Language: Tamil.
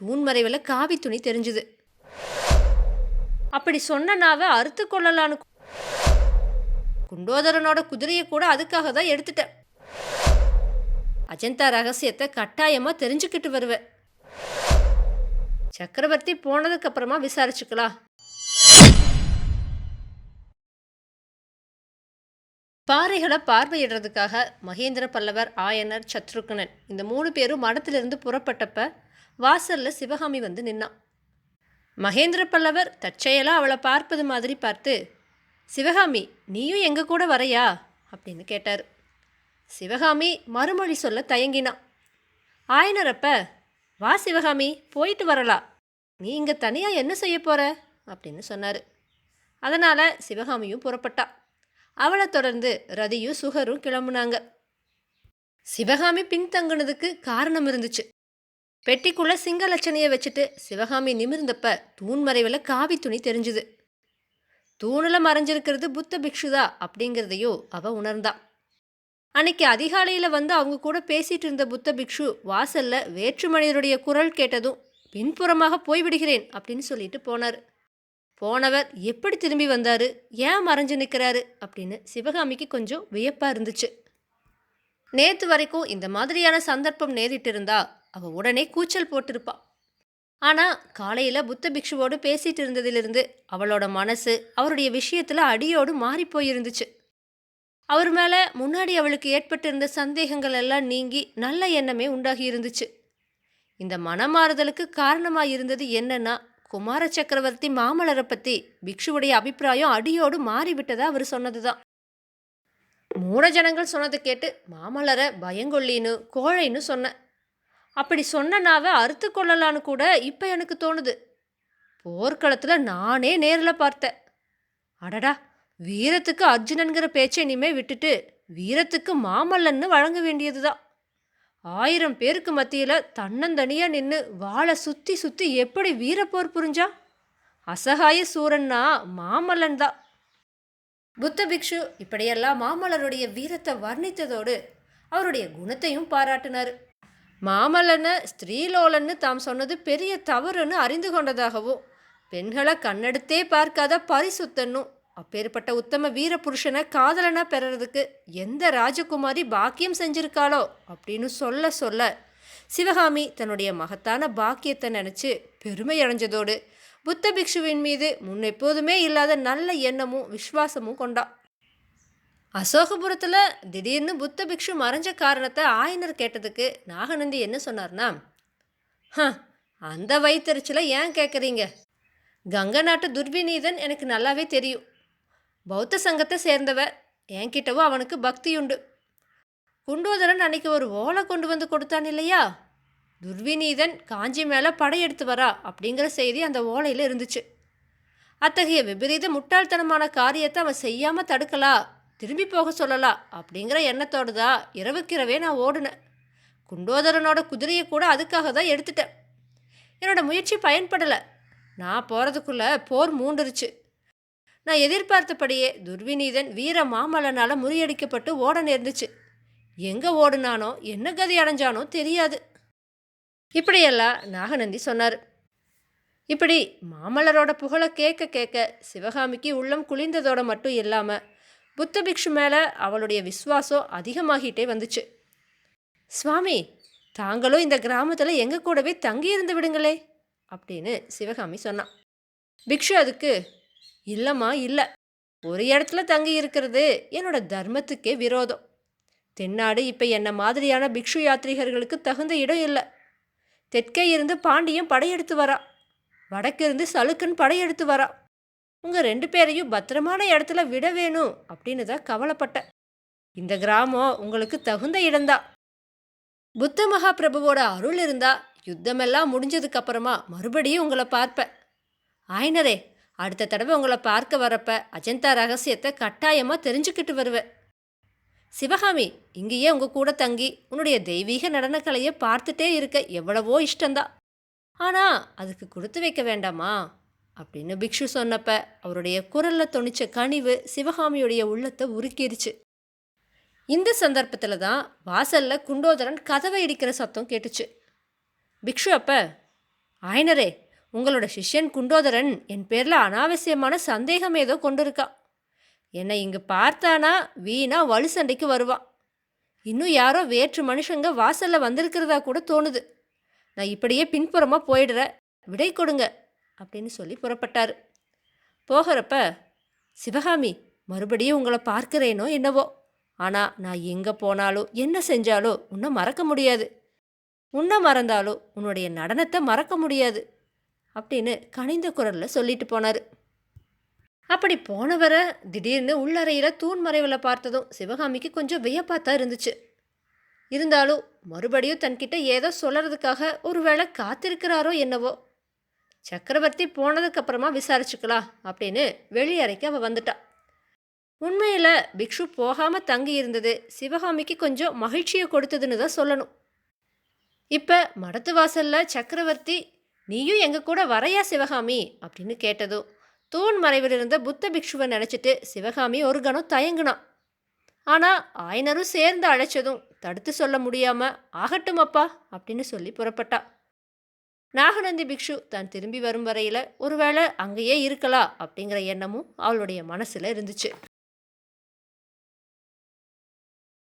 தூண்மறைவில் காவி துணி தெரிஞ்சுது. அப்படி சொன்ன நாவை அறுத்து கொள்ளலான்னு குண்டோதரனோட குதிரையை கூட அதுக்காக தான் எடுத்துட்டேன். அஜந்தா ரகசியத்தை கட்டாயமாக தெரிஞ்சுக்கிட்டு வருவேன் சக்கரவர்த்தி போனதுக்கு அப்புறமா விசாரிச்சுக்கலாம். பாறைகளை பார்வையிடுறதுக்காக மகேந்திர பல்லவர் ஆயனர் சத்ருகனன் இந்த மூணு பேரும் மடத்திலிருந்து புறப்பட்டப்ப வாசலில் சிவகாமி வந்து நின்னான் மகேந்திர பல்லவர் தற்செயலா அவளை பார்ப்பது மாதிரி பார்த்து சிவகாமி நீயும் எங்கள் கூட வரையா? அப்படின்னு கேட்டார். சிவகாமி மறுமொழி சொல்ல தயங்கினான் ஆயனரப்ப வா சிவகாமி போயிட்டு வரலாம். நீ இங்கே தனியாக என்ன செய்ய போகிற அப்படின்னு சொன்னார். அதனால் சிவகாமியும் புறப்பட்டா. அவளை தொடர்ந்து ரதியும் சுகரும் கிளம்புனாங்க. சிவகாமி பின்தங்கினதுக்கு காரணம் இருந்துச்சு. பெட்டிக்குள்ள சிங்கலட்சணையை வச்சுட்டு சிவகாமி நிமிர்ந்தப்ப தூண்மறைவில் காவி துணி தெரிஞ்சுது. தூணில் மறைஞ்சிருக்கிறது புத்த பிக்ஷுதா அப்படிங்கிறதையோ அவ உணர்ந்தா. அன்னைக்கு அதிகாலையில் வந்து அவங்க கூட பேசிட்டு இருந்த புத்த பிக்ஷு வாசல்ல வேற்று மனிதருடைய குரல் கேட்டதும் பின்புறமாக போய்விடுகிறேன் அப்படின்னு சொல்லிட்டு போனார். போனவர் எப்படி திரும்பி வந்தாரு? ஏன் மறைஞ்சு நிற்கிறாரு அப்படின்னு சிவகாமிக்கு கொஞ்சம் வியப்பாக இருந்துச்சு. நேற்று வரைக்கும் இந்த மாதிரியான சந்தர்ப்பம் நேரிட்டு இருந்தா அவ உடனே கூச்சல் போட்டிருப்பாள் ஆனா காலையில புத்த பிக்ஷுவோடு பேசிட்டு இருந்ததிலிருந்து அவளோட மனசு அவருடைய விஷயத்துல அடியோடு மாறி போயிருந்துச்சு. அவர் மேல முன்னாடி அவளுக்கு ஏற்பட்டிருந்த சந்தேகங்கள் எல்லாம் நீங்கி நல்ல எண்ணமே உண்டாகி இருந்துச்சு. இந்த மனமாறுதலுக்கு காரணமாக இருந்தது என்னன்னா குமார சக்கரவர்த்தி மாமலரை பத்தி பிக்ஷுவுடைய அபிப்பிராயம் அடியோடு மாறிவிட்டதா அவர் சொன்னதுதான். மூட ஜனங்கள் சொன்னதை கேட்டு மாமலரை பயங்கொல்லின்னு கோழைன்னு சொன்னேன் அப்படி சொன்ன நாவை அறுத்து கொள்ளலான்னு கூட இப்போ எனக்கு தோணுது. போர்க்களத்தில் நானே நேரில் பார்த்தேன். அடடா வீரத்துக்கு அர்ஜுனன்கிற பேச்சை இனிமே விட்டுட்டு வீரத்துக்கு மாமல்லன்னு வழங்க வேண்டியதுதான் ஆயிரம் பேருக்கு மத்தியில் தன்னந்தனியாக நின்று வாழை சுற்றி சுற்றி எப்படி வீரப்போர் புரிஞ்சா? அசகாய சூரன்னா மாமல்லன் தான். புத்த பிக்ஷு இப்படியெல்லாம் மாமல்லருடைய வீரத்தை வர்ணித்ததோடு அவருடைய குணத்தையும் பாராட்டினார். மாமல்லனை ஸ்திரீலோலன்னு தாம் சொன்னது பெரிய தவறுன்னு அறிந்து கொண்டதாகவும் பெண்களை கண்ணெடுத்தே பார்க்காத பரிசுத்தன்னும் அப்பேற்பட்ட உத்தம வீர புருஷனை காதலனா பெறறதுக்கு எந்த ராஜகுமாரி பாக்கியம் செஞ்சிருக்காளோ அப்படின்னு சொல்ல சொல்ல சிவகாமி தன்னுடைய மகத்தான பாக்கியத்தை நினச்சி பெருமை அடைஞ்சதோடு புத்த பிக்ஷுவின் மீது முன்னெப்போதுமே இல்லாத நல்ல எண்ணமும் விசுவாசமும் கொண்டா. அசோகபுரத்தில் திடீர்னு புத்த பிக்ஷு மறைஞ்ச காரணத்தை ஆயனர் கேட்டதுக்கு நாகநந்தி என்ன சொன்னார்னா ஹ அந்த வயிற்றுச்சலை ஏன் கேட்குறீங்க கங்க நாட்டு துர்விநீதன் எனக்கு நல்லாவே தெரியும். பௌத்த சங்கத்தை சேர்ந்தவ என்கிட்டவும் அவனுக்கு பக்தி உண்டு குண்டோதரன் அன்னைக்கு ஒரு ஓலை கொண்டு வந்து கொடுத்தான் இல்லையா? துர்விநீதன் காஞ்சி மேலே படையெடுத்து வரா அப்படிங்கிற செய்தி அந்த ஓலையில் இருந்துச்சு. அத்தகைய விபரீத முட்டாள்தனமான காரியத்தை அவன் செய்யாமல் தடுக்கலா திரும்பி போக சொல்லலாம் அப்படிங்கிற எண்ணத்தோடு தான் இரவுக்கிரவே நான் ஓடினேன். குண்டோதரனோட குதிரையை கூட அதுக்காக தான் எடுத்துட்டேன். என்னோட முயற்சி பயன்படலை. நான் போகிறதுக்குள்ளே போர் மூண்டுருச்சு. நான் எதிர்பார்த்தபடியே துர்விநீதன் வீர மாமலனால் முறியடிக்கப்பட்டு ஓட நேர்ந்துச்சு. எங்கே ஓடுனானோ என்ன கதி அடைஞ்சானோ தெரியாது. இப்படியெல்லாம் நாகநந்தி சொன்னார். இப்படி மாமல்லரோட புகழை கேட்க கேட்க சிவகாமிக்கு உள்ளம் குளிர்ந்ததோட மட்டும் இல்லாமல் புத்த பிக்ஷு மேலே அவளுடைய விசுவாசம் அதிகமாகிட்டே வந்துச்சு. சுவாமி தாங்களும் இந்த கிராமத்தில் எங்கள் கூடவே தங்கியிருந்து விடுங்களே அப்படின்னு சிவகாமி சொன்னான். பிக்ஷு அதுக்கு இல்லைம்மா இல்லை. ஒரு இடத்துல தங்கி இருக்கிறது என்னோட தர்மத்துக்கே விரோதம். தென்னாடு இப்போ என்ன மாதிரியான பிக்ஷு யாத்ரீகர்களுக்கு தகுந்த இடம் இல்லை. தெற்கே இருந்து பாண்டியன் படையெடுத்து வரா. வடக்கிருந்து சலுக்கன் படையெடுத்து வரா. உங்கள் ரெண்டு பேரையும் பத்திரமான இடத்துல விட வேணும் அப்படின்னு தான் கவலைப்பட்டேன் இந்த கிராமம் உங்களுக்கு தகுந்த இடம்தான். புத்த மகாபிரபுவோட அருள் இருந்தா யுத்தமெல்லாம் முடிஞ்சதுக்கு அப்புறமா மறுபடியும் உங்களை பார்ப்பேன் ஆயினரே அடுத்த தடவை உங்களை பார்க்க வரப்ப அஜந்தா ரகசியத்தை கட்டாயமாக தெரிஞ்சுக்கிட்டு வருவேன் சிவகாமி இங்கேயே உங்கள் கூட தங்கி உன்னுடைய தெய்வீக நடனக்கலையை பார்த்துட்டே இருக்க எவ்வளவோ இஷ்டந்தான் ஆனால் அதுக்கு கொடுத்து வைக்க வேண்டாமா? அப்படின்னு பிக்ஷு சொன்னப்ப அவருடைய குரலில் துணிச்ச கனிவு சிவகாமியுடைய உள்ளத்தை உருக்கிருச்சு. இந்த சந்தர்ப்பத்தில் தான் வாசலில் குண்டோதரன் கதவை இடிக்கிற சத்தம் கேட்டுச்சு. பிக்ஷு அப்ப ஆயனரே உங்களோட சிஷ்யன் குண்டோதரன் என் பேரில் அனாவசியமான சந்தேகம் ஏதோ கொண்டிருக்கான் என்னை இங்கே பார்த்தானா வீணா வலு சண்டைக்கு வருவான் இன்னும் யாரோ வேற்று மனுஷங்க வாசலில் வந்திருக்கிறதா கூட தோணுது. நான் இப்படியே பின்புறமாக போயிடுறேன். விடை கொடுங்க. அப்படின்னு சொல்லி புறப்பட்டார். போகிறப்ப சிவகாமி மறுபடியும் உங்களை பார்க்கிறேனோ என்னவோ? ஆனால் நான் எங்கே போனாலோ என்ன செஞ்சாலோ உன்னை மறக்க முடியாது. உன்னை மறந்தாலோ உன்னுடைய நடனத்தை மறக்க முடியாது. அப்படின்னு கனிந்த குரலில் சொல்லிட்டு போனார். அப்படி போனவரை திடீர்னு உள்ளறையில் தூண் மறைவில் பார்த்ததும் சிவகாமிக்கு கொஞ்சம் வியப்பாக தான் இருந்துச்சு. இருந்தாலும் மறுபடியும் தன்கிட்ட ஏதோ சொல்கிறதுக்காக ஒருவேளை காத்திருக்கிறாரோ என்னவோ? சக்கரவர்த்தி போனதுக்கு அப்புறமா விசாரிச்சுக்கலாம் அப்படின்னு வெளியறைக்கு அவள் வந்துட்டாள் உண்மையில் பிக்ஷு போகாமல் தங்கி இருந்தது சிவகாமிக்கு கொஞ்சம் மகிழ்ச்சியை கொடுத்ததுன்னு தான் சொல்லணும். இப்போ மடத்து வாசலில் சக்கரவர்த்தி நீயும் எங்கள் கூட வரையா சிவகாமி? அப்படின்னு கேட்டதும் தூண் மறைவில் இருந்த புத்த பிக்ஷுவை நினச்சிட்டு சிவகாமி ஒரு கணம் தயங்குனான் ஆனால் ஆயனரும் சேர்ந்து அழைச்சதும் தடுத்து சொல்ல முடியாமல் ஆகட்டும் அப்பா அப்படின்னு சொல்லி புறப்பட்டா. நாகநந்தி பிக்ஷு தான் திரும்பி வரும் வரையில் ஒருவேளை அங்கேயே இருக்கலாம் அப்படிங்கிற எண்ணமும் அவளுடைய மனசில் இருந்துச்சு.